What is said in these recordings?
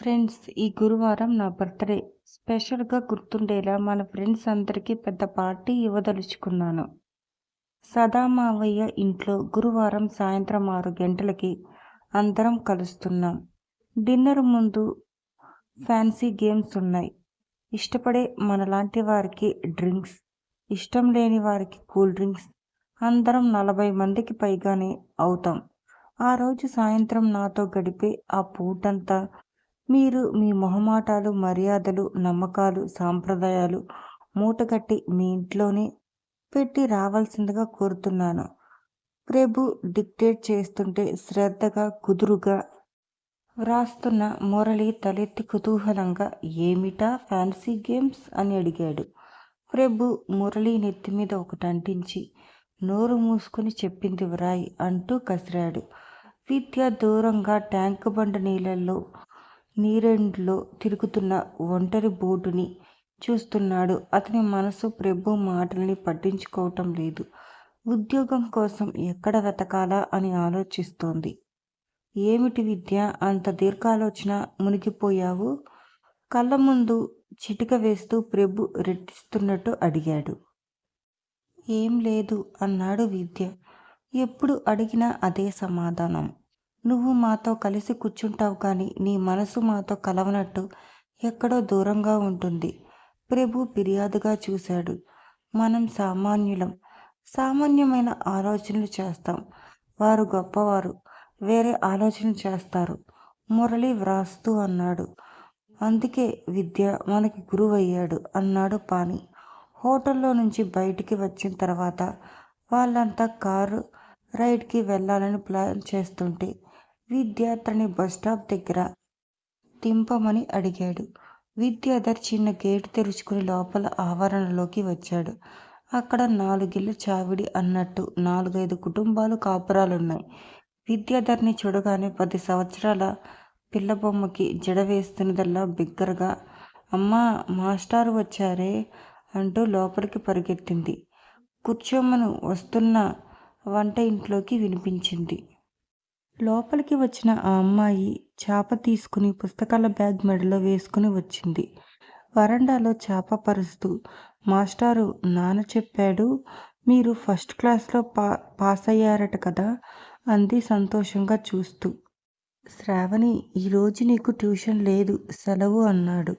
Friends ఈ గురువారం నా బర్త్డే. స్పెషల్గా గుర్తుండేలా మన ఫ్రెండ్స్ అందరికీ పెద్ద పార్టీ ఇవ్వదలుచుకున్నాను. సదా మావయ్య ఇంట్లో గురువారం సాయంత్రం ఆరు గంటలకి అందరం కలుస్తున్నాం. డిన్నర్ ముందు ఫ్యాన్సీ గేమ్స్ ఉన్నాయి. ఇష్టపడే మనలాంటి వారికి డ్రింక్స్ ఇష్టం లేని వారికి కూల్ డ్రింక్స్ అందరం నలభై మందికి పైగానే అవుతాం. ఆ రోజు సాయంత్రం నాతో గడిపే ఆ పూటంతా మీరు మీ మొహమాటాలు మర్యాదలు నమ్మకాలు సాంప్రదాయాలు మూటగట్టి మీ ఇంట్లోనే పెట్టి రావాల్సిందిగా కోరుతున్నాను. ప్రభు డిక్టేట్ చేస్తుంటే శ్రద్ధగా కుదురుగా వ్రాస్తున్న మురళి తలెత్తి కుతూహలంగా ఏమిటా ఫ్యాన్సీ గేమ్స్? అని అడిగాడు. ప్రభు మురళి నెత్తి మీద ఒకటంటించి నోరు మూసుకుని చెప్పింది వ్రాయి అంటూ కసిరాడు. విద్య దూరంగా ట్యాంక్ బండ నీళ్ళల్లో నీరెండ్లో తిరుగుతున్న ఒంటరి బోటుని చూస్తున్నాడు. అతని మనసు ప్రభు మాటల్ని పట్టించుకోవటం లేదు. ఉద్యోగం కోసం ఎక్కడ వెతకాలా అని ఆలోచిస్తోంది. ఏమిటి విద్య? అంత దీర్ఘాలోచన మునిగిపోయావు? కళ్ళ ముందు చిటిక వేస్తూ ప్రభు రెట్టిస్తున్నట్టు అడిగాడు. ఏం లేదు అన్నాడు విద్య. ఎప్పుడు అడిగినా అదే సమాధానం. నువ్వు మాతో కలిసి కూర్చుంటావు కానీ నీ మనసు మాతో కలవనట్టు ఎక్కడో దూరంగా ఉంటుంది. ప్రభు ఫిర్యాదుగా చూశాడు. మనం సామాన్యులం. సామాన్యమైన ఆలోచనలు చేస్తాం. వారు గొప్పవారు. వేరే ఆలోచన చేస్తారు. మురళి వ్రాస్తూ అన్నాడు. అందుకే విద్య మనకి గురువయ్యాడు అన్నాడు పాని హోటల్లో నుంచి బయటికి వచ్చిన తర్వాత వాళ్ళంతా కారు రైడ్కి వెళ్ళాలని ప్లాన్ చేస్తుంటే విద్యార్థిని బస్టాప్ దగ్గర దింపమని అడిగాడు. విద్యాధర్ చిన్న గేటు తెరుచుకుని లోపల ఆవరణలోకి వచ్చాడు. అక్కడ నాలుగిళ్ళు చావిడి అన్నట్టు నాలుగైదు కుటుంబాలు కాపురాలున్నాయి. విద్యాధర్ని చూడగానే పది సంవత్సరాల పిల్లబొమ్మకి జడ వేస్తున్నదల్లా బిగ్గరగా అమ్మా మాస్టారు వచ్చారే అంటూ లోపలికి పరిగెత్తింది. కూర్చోమ్మను వస్తున్న వంట ఇంట్లోకి వినిపించింది. లోపలికి వచ్చిన ఆ అమ్మాయి చేప తీసుకుని పుస్తకాల బ్యాగ్ మెడలో వేసుకుని వచ్చింది. వరండాలో చేప పరుస్తూ మాస్టారు నాన్న చెప్పాడు మీరు ఫస్ట్ క్లాస్లో పా పాస్ అయ్యారట కదా అంది సంతోషంగా చూస్తూ. శ్రావణి ఈరోజు నీకు ట్యూషన్ లేదు సెలవు అన్నాడు.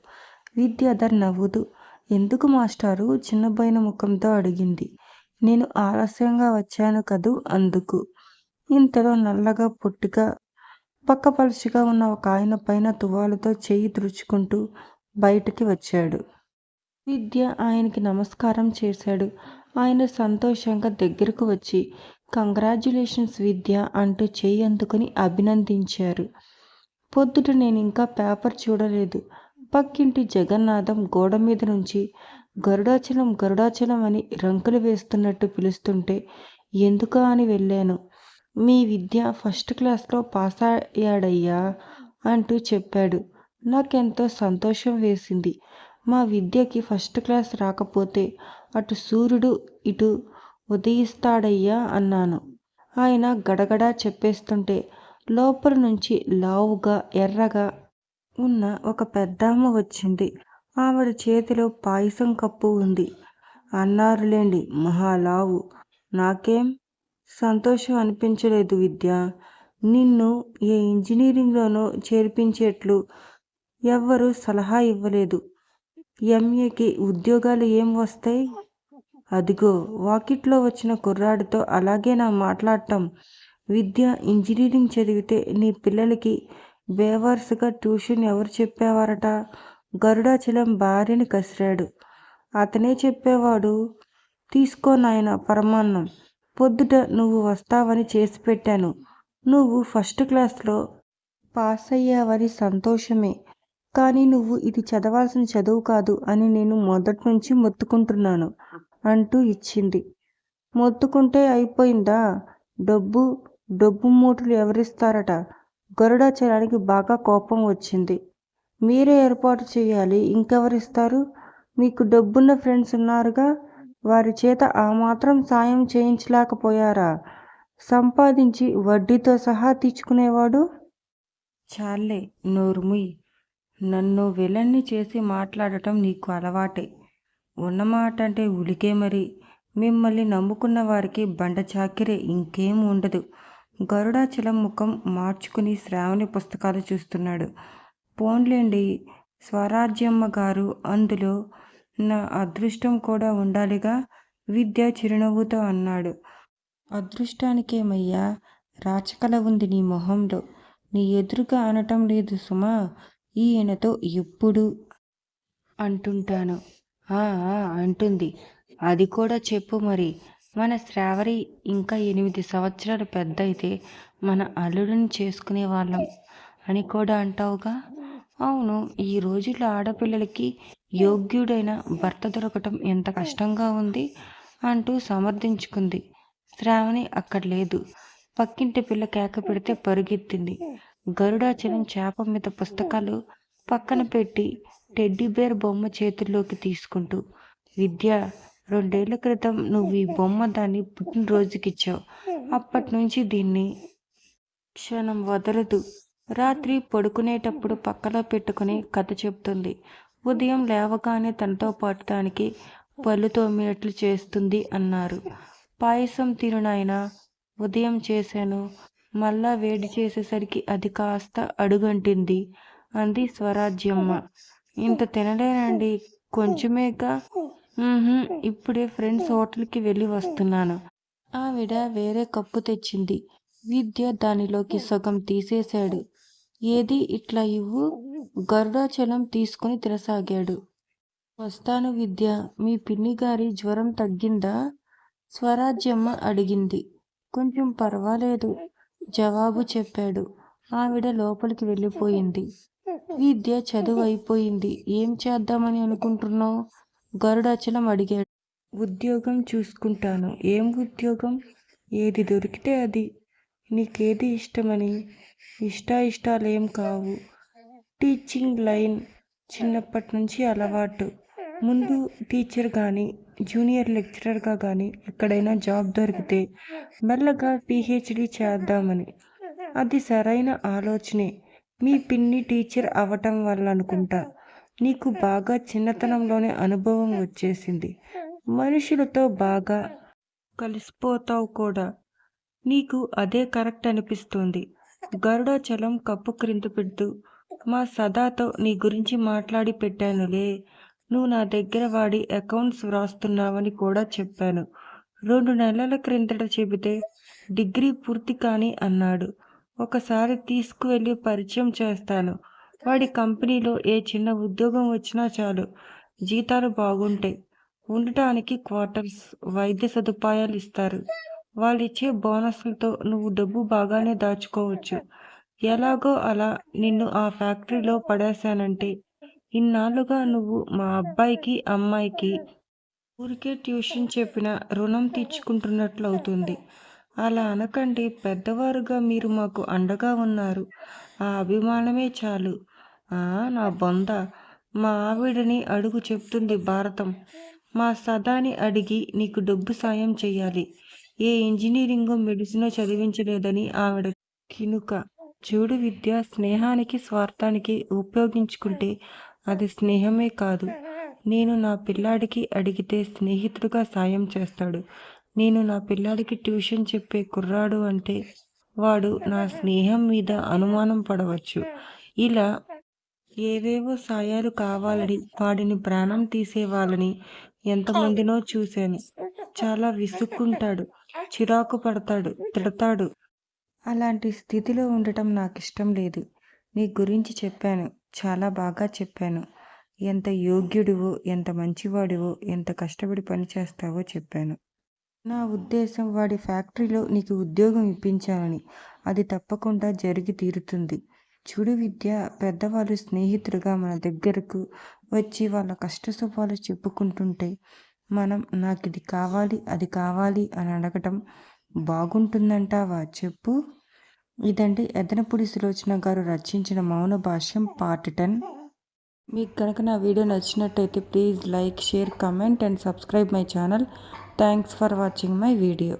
విద్యాధర్ నవ్వుతూ ఎందుకు మాస్టారు? చిన్నబోయిన ముఖంతో అడిగింది. నేను ఆలస్యంగా వచ్చాను కదూ అందుకు. ఇంతలో నల్లగా పొట్టిగా పక్కపలుచుగా ఉన్న ఒక ఆయన పైన తువాలుతో చేయి తుడుచుకుంటూ బయటికి వచ్చాడు. విద్య ఆయనకి నమస్కారం చేశాడు. ఆయన సంతోషంగా దగ్గరకు వచ్చి కంగ్రాచ్యులేషన్స్ విద్య అంటూ చేయి అందుకుని అభినందించారు. పొద్దుట నేను ఇంకా పేపర్ చూడలేదు. పక్కింటి జగన్నాథం గోడ మీద నుంచి గరుడాచలం గరుడాచలం అని రంకులు వేస్తున్నట్టు పిలుస్తుంటే ఎందుకా అని వెళ్ళాను? మీ విద్య ఫస్ట్ క్లాస్లో పాస్ అయ్యాడయ్యా అంటూ చెప్పాడు. నాకెంతో సంతోషం వేసింది. మా విద్యకి ఫస్ట్ క్లాస్ రాకపోతే అటు సూర్యుడు ఇటు ఉదయిస్తాడయ్యా అన్నాను. ఆయన గడగడా చెప్పేస్తుంటే లోపల నుంచి లావుగా ఎర్రగా ఉన్న ఒక పెద్దమ్మ వచ్చింది. ఆవిడ చేతిలో పాయసం కప్పు ఉంది. అన్నారులేండి మహాలావు నాకేం సంతోషం అనిపించలేదు విద్య. నిన్ను ఏ ఇంజనీరింగ్లోనో చేర్పించేట్లు ఎవ్వరూ సలహా ఇవ్వలేదు. ఎంఏకి ఉద్యోగాలు ఏం వస్తాయి? అదిగో వాకిట్లో వచ్చిన కుర్రాడితో అలాగే నా మాట్లాడటం. విద్య ఇంజనీరింగ్ చదివితే నీ పిల్లలకి బేవర్స్గా ట్యూషన్ ఎవరు చెప్పేవారట? గరుడాచలం భార్యని కసిరాడు. అతనే చెప్పేవాడు తీసుకో నాయన పరమాన్నం. పొద్దుట నువ్వు వస్తావని చేసి పెట్టాను. నువ్వు ఫస్ట్ క్లాస్లో పాస్ అయ్యావని సంతోషమే. కానీ నువ్వు ఇది చదవాల్సిన చదువు కాదు అని నేను మొదటి నుంచి మొత్తుకుంటున్నాను అంటూ ఇచ్చింది. మొత్తుకుంటే అయిపోయిందా? డబ్బు డబ్బు మూటలు ఎవరిస్తారట? గరుడాచలానికి బాగా కోపం వచ్చింది. మీరే ఏర్పాటు చేయాలి. ఇంకెవరిస్తారు? మీకు డబ్బున్న ఫ్రెండ్స్ ఉన్నారుగా? వారి చేత ఆ మాత్రం సాయం చేయించలేకపోయారా? సంపాదించి వడ్డీతో సహా తీర్చుకునేవాడు? చాలే నోరుముయ్. నన్ను విలన్ని చేసి మాట్లాడటం నీకు అలవాటే. ఉన్నమాట అంటే ఉలికే మరి. మిమ్మల్ని నమ్ముకున్న వారికి బండ చాకిరే ఇంకేం ఉండదు. గరుడాచలం ముఖం మార్చుకుని శ్రావణి పుస్తకాలు చూస్తున్నాడు. పోన్లేండి స్వరాజ్యమ్మ గారు అందులో నా అదృష్టం కూడా ఉండాలిగా? విద్య చిరునవ్వుతో అన్నాడు. అదృష్టానికేమయ్యా? రాచకల ఉంది నీ మొహంలో. నీ ఎదురుగా అనటం లేదు సుమా. ఈయనతో ఎప్పుడు? అంటుంటాను. "ఆ, అంటుంది. అది కూడా చెప్పు మరి. మన శ్రావరి ఇంకా ఎనిమిది సంవత్సరాలు పెద్ద అయితే మన అల్లుడిని చేసుకునే వాళ్ళం అని కూడా అంటావుగా? అవును ఈ రోజుల్లో ఆడపిల్లలకి యోగ్యుడైన భర్త దొరకటం ఎంత కష్టంగా ఉంది అంటూ సమర్థించుకుంది. శ్రావణి అక్కడ లేదు. పక్కింటి పిల్ల కేక పెడితే పరుగెత్తింది. గరుడాచలం చేప మీద పుస్తకాలు పక్కన పెట్టి టెడ్డీ బేర్ బొమ్మ చేతుల్లోకి తీసుకుంటూ విద్య రెండేళ్ళ క్రితం నువ్వు ఈ బొమ్మ దాన్ని పుట్టినరోజుకిచ్చావు. అప్పటి నుంచి దీన్ని క్షణం వదలదు. రాత్రి పడుకునేటప్పుడు పక్కలో పెట్టుకుని కథ చెప్తుంది. ఉదయం లేవగానే తనతో పాటు దానికి పళ్ళు తోమినట్లు చేస్తుంది అన్నారు. పాయసం తినునాయన ఉదయం చేశాను. మళ్ళా వేడి చేసేసరికి అది కాస్త అడుగంటింది అంది స్వరాజ్యమ్మ. ఇంత తినలేనండి కొంచెమేగా? ఇప్పుడే ఫ్రెండ్స్ హోటల్కి వెళ్ళి వస్తున్నాను. ఆవిడ వేరే కప్పు తెచ్చింది. విద్య దానిలోకి సగం తీసేశాడు. ఏది ఇట్లా ఇవ్వు? గరుడాచలం తీసుకుని తినసాగాడు వస్తాను విద్య. మీ పిన్ని గారి జ్వరం తగ్గిందా? స్వరాజ్యమ్మ అడిగింది. కొంచెం పర్వాలేదు జవాబు చెప్పాడు. ఆవిడ లోపలికి వెళ్ళిపోయింది. విద్య చదువు అయిపోయింది ఏం చేద్దామని అనుకుంటున్నావు? గరుడాచలం అడిగాడు. ఉద్యోగం చూసుకుంటాను. ఏం ఉద్యోగం? ఏది దొరికితే అది. నీకేది ఇష్టమని? ఇష్టాయిష్టాలేం కావు. టీచింగ్ లైన్ చిన్నప్పటి నుంచి అలవాటు. ముందు టీచర్ కానీ జూనియర్ లెక్చరర్గా కానీ ఎక్కడైనా జాబ్ దొరికితే మెల్లగా పిహెచ్డి చేద్దామని. అది సరైన ఆలోచనే. మీ పిన్ని టీచర్ అవటం వల్ల అనుకుంటా నీకు బాగా చిన్నతనంలోనే అనుభవం వచ్చేసింది. మనుషులతో బాగా కలిసిపోతావు కూడా. నీకు అదే కరెక్ట్ అనిపిస్తుంది. గరుడాచలం కప్పు క్రింద పెడుతూ మా సదాతో నీ గురించి మాట్లాడి పెట్టానులే. నువ్వు నా దగ్గర వాడి అకౌంట్స్ వ్రాస్తున్నావని కూడా చెప్పాను. రెండు నెలల క్రిందట చెబితే డిగ్రీ పూర్తి కాని అన్నాడు. ఒకసారి తీసుకువెళ్ళి పరిచయం చేస్తాను. వాడి కంపెనీలో ఏ చిన్న ఉద్యోగం వచ్చినా చాలు. జీతాలు బాగుంటాయి. ఉండటానికి క్వార్టర్స్ వైద్య సదుపాయాలు ఇస్తారు. వాళ్ళు ఇచ్చే బోనస్లతో నువ్వు డబ్బు బాగానే దాచుకోవచ్చు. ఎలాగో అలా నిన్ను ఆ ఫ్యాక్టరీలో పడేశానంటే ఇన్నాళ్ళుగా నువ్వు మా అబ్బాయికి అమ్మాయికి ఊరికే ట్యూషన్ చెప్పిన రుణం తీర్చుకుంటున్నట్లు అవుతుంది. అలా అనకండి పెద్దవారుగా మీరు మాకు అండగా ఉన్నారు. ఆ అభిమానమే చాలు. ఆ నా బొంద. మా ఆవిడని అడుగు చెప్తుంది భారతం. మా సదాని అడిగి నీకు డబ్బు సాయం చేయాలి ఏ ఇంజనీరింగో మెడిసినో చదివించలేదని ఆవిడ కినుక. చూడు విద్య స్నేహానికి స్వార్థానికి ఉపయోగించుకుంటే అది స్నేహమే కాదు. నేను నా పిల్లాడికి అడిగితే స్నేహితుడిగా సాయం చేస్తాడు. నేను నా పిల్లాడికి ట్యూషన్ చెప్పే కుర్రాడు అంటే వాడు నా స్నేహం మీద అనుమానం పడవచ్చు. ఇలా ఏవేవో సాయాలు కావాలని వాడిని ప్రాణం తీసేవాళ్ళని ఎంతమందినో చూశాను. చాలా విసుక్కుంటాడు చిరాకు పడతాడు తిడతాడు. అలాంటి స్థితిలో ఉండటం నాకు ఇష్టం లేదు. నీ గురించి చెప్పాను చాలా బాగా చెప్పాను. ఎంత యోగ్యుడివో ఎంత మంచివాడివో ఎంత కష్టపడి పనిచేస్తావో చెప్పాను. నా ఉద్దేశం వాడి ఫ్యాక్టరీలో నీకు ఉద్యోగం ఇప్పించాలని అది తప్పకుండా జరిగి తీరుతుంది. చూడు విద్య పెద్దవాళ్ళు స్నేహితులుగా మన దగ్గరకు వచ్చి వాళ్ళ కష్ట సుఖాలు చెప్పుకుంటుంటే మనం నాకు ఇది కావాలి అది కావాలి అని అడగటం బాగుంటుందంటావా చెప్పు. ఇదండి ఎదనపూడి సులోచన గారు రచించిన మౌన భాష్యం పార్ట్ టెన్. మీకు కనుక నా వీడియో నచ్చినట్టయితే please like share comment and subscribe my channel. Thanks for watching my video.